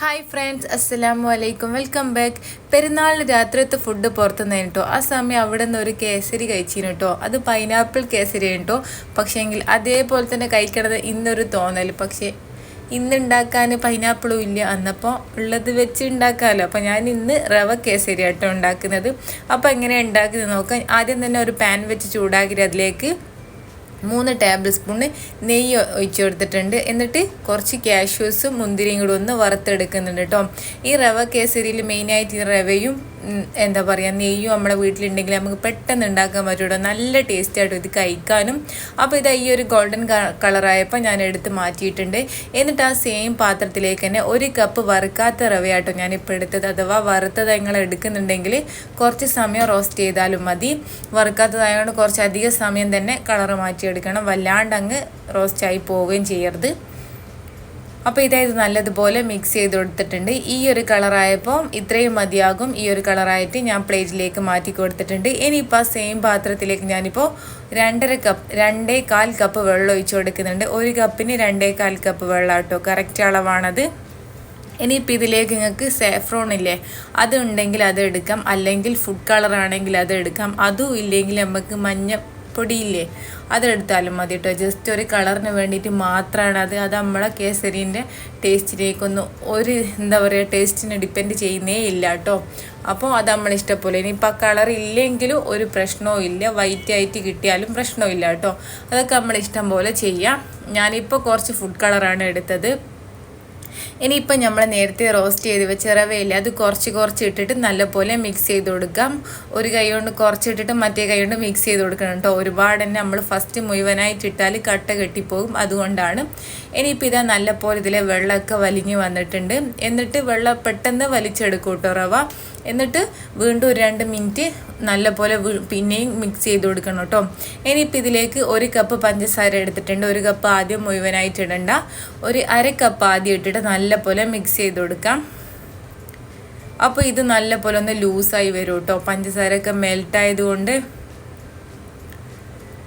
Hi friends അസ്സലാമു അലൈക്കും welcome back പെരുന്നാളിന് രാത്രിയത്തെ ഫുഡ് പുറത്തുനിന്ന് കേട്ടോ ആ സമയം അവിടെ നിന്ന് ഒരു കേസരി കഴിച്ചിന് കേട്ടോ. അത് പൈനാപ്പിൾ കേസരി കേട്ടോ പക്ഷേങ്കിൽ അതേപോലെ തന്നെ കഴിക്കണത് ഇന്നൊരു തോന്നൽ പക്ഷേ ഇന്ന് ഉണ്ടാക്കാൻ പൈനാപ്പിളും ഇല്ല. അന്നപ്പോൾ ഉള്ളത് വെച്ച് ഉണ്ടാക്കാമല്ലോ അപ്പോൾ ഞാൻ ഇന്ന് റവ കേസരി ആട്ടോ ഉണ്ടാക്കുന്നത്. അപ്പോൾ എങ്ങനെയാണ് ഉണ്ടാക്കുന്നത് നോക്കാം ആദ്യം തന്നെ ഒരു പാൻ വെച്ച് ചൂടാക്കി അതിലേക്ക് മൂന്ന് ടേബിൾ സ്പൂണ് നെയ്യ് ഒഴിച്ചു കൊടുത്തിട്ടുണ്ട്. എന്നിട്ട് കുറച്ച് കാഷ്യൂസും മുന്തിരിയും കൂടെ ഒന്ന് വറുത്തെടുക്കുന്നുണ്ട് കേട്ടോ ഈ റവ കേസരിയിൽ മെയിനായിട്ട് ഈ റവയും എന്താ പറയുക നെയ്യും നമ്മുടെ വീട്ടിലുണ്ടെങ്കിൽ നമുക്ക് പെട്ടെന്ന് ഉണ്ടാക്കാൻ പറ്റുമോ നല്ല ടേസ്റ്റ് ആയിട്ട് ഇത് കഴിക്കാനും. അപ്പോൾ ഇത് ഈ ഒരു ഗോൾഡൻ കളറായപ്പോൾ ഞാൻ എടുത്ത് മാറ്റിയിട്ടുണ്ട്. എന്നിട്ട് ആ സെയിം പാത്രത്തിലേക്ക് തന്നെ ഒരു കപ്പ് വറുക്കാത്ത റവയാട്ടോ ഞാനിപ്പോൾ എടുത്തത്. അഥവാ വറുത്തത് നിങ്ങൾ എടുക്കുന്നുണ്ടെങ്കിൽ കുറച്ച് സമയം റോസ്റ്റ് ചെയ്താലും മതി. വറുക്കാത്തതായതുകൊണ്ട് കുറച്ചധികം സമയം തന്നെ കളർ മാറ്റിയെടുക്കണം. വല്ലാണ്ട് അങ്ങ് റോസ്റ്റായി പോവുകയും ചെയ്യരുത്. അപ്പോൾ ഇതായത് നല്ലതുപോലെ മിക്സ് ചെയ്ത് കൊടുത്തിട്ടുണ്ട്. ഈ ഒരു കളറായപ്പോൾ ഇത്രയും മതിയാകും. ഈ ഒരു കളറായിട്ട് ഞാൻ പ്ലേറ്റിലേക്ക് മാറ്റി കൊടുത്തിട്ടുണ്ട്. ഇനിയിപ്പോൾ സെയിം പാത്രത്തിലേക്ക് ഞാനിപ്പോൾ രണ്ടര കപ്പ് രണ്ടേ കാൽ കപ്പ് വെള്ളം ഒഴിച്ചു കൊടുക്കുന്നുണ്ട്. ഒരു കപ്പിന് രണ്ടേ കാൽ കപ്പ് വെള്ളം കേട്ടോ കറക്റ്റ് അളവാണത്. ഇനിയിപ്പോൾ ഇതിലേക്ക് നിങ്ങൾക്ക് സാഫ്രോൺ ഇല്ലേ അതുണ്ടെങ്കിൽ അത് എടുക്കാം. അല്ലെങ്കിൽ ഫുഡ് കളറാണെങ്കിൽ അത് എടുക്കാം. അതും ഇല്ലെങ്കിൽ നമുക്ക് മഞ്ഞ പൊടിയില്ലേ? അതെടുത്താലും മതി കേട്ടോ ജസ്റ്റ് ഒരു കളറിന് വേണ്ടിയിട്ട് മാത്രമാണ് അത് അത് നമ്മളെ കേസരീന്റെ ടേസ്റ്റിലേക്കൊന്നും ഒരു എന്താ പറയുക ടേസ്റ്റിനെ ഡിപ്പെൻഡ് ചെയ്യുന്നേ ഇല്ല കേട്ടോ അപ്പോൾ അത് നമ്മൾ ഇഷ്ടപ്പോലെ. ഇനിയിപ്പോൾ ആ കളർ ഇല്ലെങ്കിലും ഒരു പ്രശ്നവും ഇല്ല. വൈറ്റ് ആയിട്ട് കിട്ടിയാലും പ്രശ്നവും കേട്ടോ അതൊക്കെ നമ്മൾ ഇഷ്ടം പോലെ ചെയ്യാം. ഞാനിപ്പോൾ കുറച്ച് ഫുഡ് കളറാണ് എടുത്തത്. ഇനിയിപ്പം നമ്മൾ നേരത്തെ റോസ്റ്റ് ചെയ്ത് വെച്ച റവയില്ല അത് കുറച്ച് കുറച്ച് ഇട്ടിട്ട് നല്ലപോലെ മിക്സ് ചെയ്ത് കൊടുക്കാം. ഒരു കൈ കൊണ്ട് കുറച്ച് ഇട്ടിട്ട് മറ്റേ കൈ കൊണ്ട് മിക്സ് ചെയ്ത് കൊടുക്കണം കേട്ടോ. ഒരുപാട് തന്നെ നമ്മൾ ഫസ്റ്റ് മുഴുവനായിട്ട് ഇട്ടാൽ കട്ട കെട്ടിപ്പോകും. അതുകൊണ്ടാണ് ഇനിയിപ്പോൾ ഇതാ നല്ലപോലെ ഇതിലെ വെള്ളമൊക്കെ വലിഞ്ഞ് വന്നിട്ടുണ്ട്. എന്നിട്ട് വെള്ളം പെട്ടെന്ന് വലിച്ചെടുക്കും കേട്ടോ റവ. എന്നിട്ട് വീണ്ടും ഒരു രണ്ട് മിനിറ്റ് നല്ലപോലെ പിന്നെയും മിക്സ് ചെയ്ത് കൊടുക്കണം കേട്ടോ ഇനിയിപ്പോൾ ഇതിലേക്ക് ഒരു കപ്പ് പഞ്ചസാര എടുത്തിട്ടുണ്ട്. ഒരു കപ്പ് ആദ്യം മുഴുവനായിട്ട് ഇടണ്ട. ഒരു അര കപ്പ് ആദ്യം ഇട്ടിട്ട് നല്ലപോലെ മിക്സ് ചെയ്ത് കൊടുക്കാം. അപ്പോൾ ഇത് നല്ലപോലെ ഒന്ന് ലൂസായി വരും കേട്ടോ പഞ്ചസാരയൊക്കെ മെൽട്ടായതുകൊണ്ട്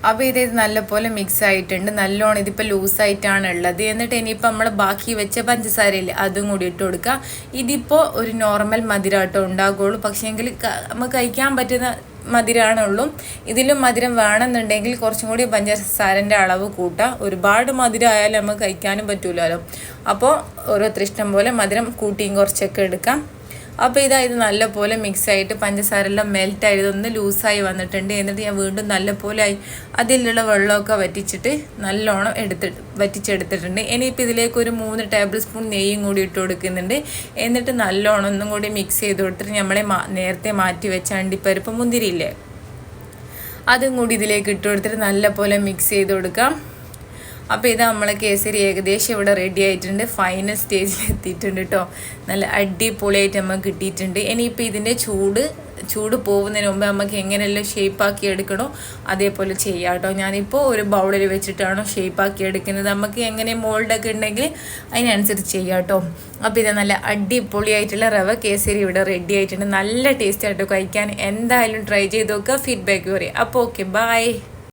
അപ്പോൾ ഇത് നല്ലപോലെ മിക്സ് ആയിട്ടുണ്ട്. നല്ലോണം ഇതിപ്പോൾ ലൂസായിട്ടാണ് ഉള്ളത്. എന്നിട്ട് ഇനിയിപ്പോൾ നമ്മൾ ബാക്കി വെച്ച പഞ്ചസാരയില്ലേ അതും കൂടി ഇട്ട് കൊടുക്കുക. ഇതിപ്പോൾ ഒരു നോർമൽ മധുരമാട്ടോ ഉണ്ടാകുള്ളൂ. പക്ഷേങ്കിൽ നമുക്ക് കഴിക്കാൻ പറ്റുന്ന മധുരമാണുള്ളൂ ഇതിലും മധുരം വേണമെന്നുണ്ടെങ്കിൽ കുറച്ചും കൂടി പഞ്ചസാരന്റെ അളവ് കൂട്ടാം. ഒരുപാട് മധുരം ആയാലും നമുക്ക് കഴിക്കാനും പറ്റൂലല്ലോ അപ്പോൾ ഓരോരുത്തർ ഇഷ്ടം പോലെ മധുരം കൂട്ടിയും കുറച്ചൊക്കെ എടുക്കാം. അപ്പോൾ ഇതാ ഇത് നല്ലപോലെ മിക്സ് ആയിട്ട് പഞ്ചസാര എല്ലാം മെൽറ്റ് ആയത് ഒന്ന് ലൂസായി വന്നിട്ടുണ്ട്. എന്നിട്ട് ഞാൻ വീണ്ടും നല്ലപോലെ അതിലുള്ള വെള്ളമൊക്കെ വറ്റിച്ചിട്ട് നല്ലോണം എടുത്തിട്ട് വറ്റിച്ചെടുത്തിട്ടുണ്ട്. ഇനിയിപ്പോൾ ഇതിലേക്ക് ഒരു മൂന്ന് ടേബിൾ സ്പൂൺ നെയ്യും കൂടി ഇട്ട് കൊടുക്കുന്നുണ്ട്. എന്നിട്ട് നല്ലോണം ഒന്നും കൂടി മിക്സ് ചെയ്ത് കൊടുത്തിട്ട് നമ്മളെ നേരത്തെ മാറ്റി വെച്ച അണ്ടിപ്പരിപ്പ് മുന്തിരിയില്ലേ? അതും കൂടി ഇതിലേക്ക് ഇട്ട് കൊടുത്തിട്ട് നല്ലപോലെ മിക്സ് ചെയ്ത് കൊടുക്കാം. അപ്പോൾ ഇത് നമ്മളെ കേസരി ഏകദേശം ഇവിടെ റെഡി ആയിട്ടുണ്ട്. ഫൈനൽ സ്റ്റേജിൽ എത്തിയിട്ടുണ്ട് കേട്ടോ നല്ല അടിപൊളിയായിട്ട് നമുക്ക് കിട്ടിയിട്ടുണ്ട്. ഇനിയിപ്പോൾ ഇതിന്റെ ചൂട് ചൂട് പോകുന്നതിന് മുമ്പ് നമുക്ക് എങ്ങനെയെല്ലാം ഷേപ്പാക്കി എടുക്കണോ അതേപോലെ ചെയ്യാം കേട്ടോ ഞാനിപ്പോൾ ഒരു ബൗളിൽ വെച്ചിട്ടാണോ ഷേപ്പാക്കി എടുക്കുന്നത്. നമുക്ക് എങ്ങനെ മോൾഡൊക്കെ ഉണ്ടെങ്കിൽ അതിനനുസരിച്ച് ചെയ്യാം കേട്ടോ അപ്പോൾ ഇത് നല്ല അടിപൊളിയായിട്ടുള്ള റവ കേസരി ഇവിടെ റെഡി ആയിട്ടുണ്ട്. നല്ല ടേസ്റ്റ് ആയിട്ട് കഴിക്കാൻ. എന്തായാലും ട്രൈ ചെയ്ത് നോക്കുക. ഫീഡ്ബാക്ക് പറയും. അപ്പോൾ ഓക്കെ ബായ്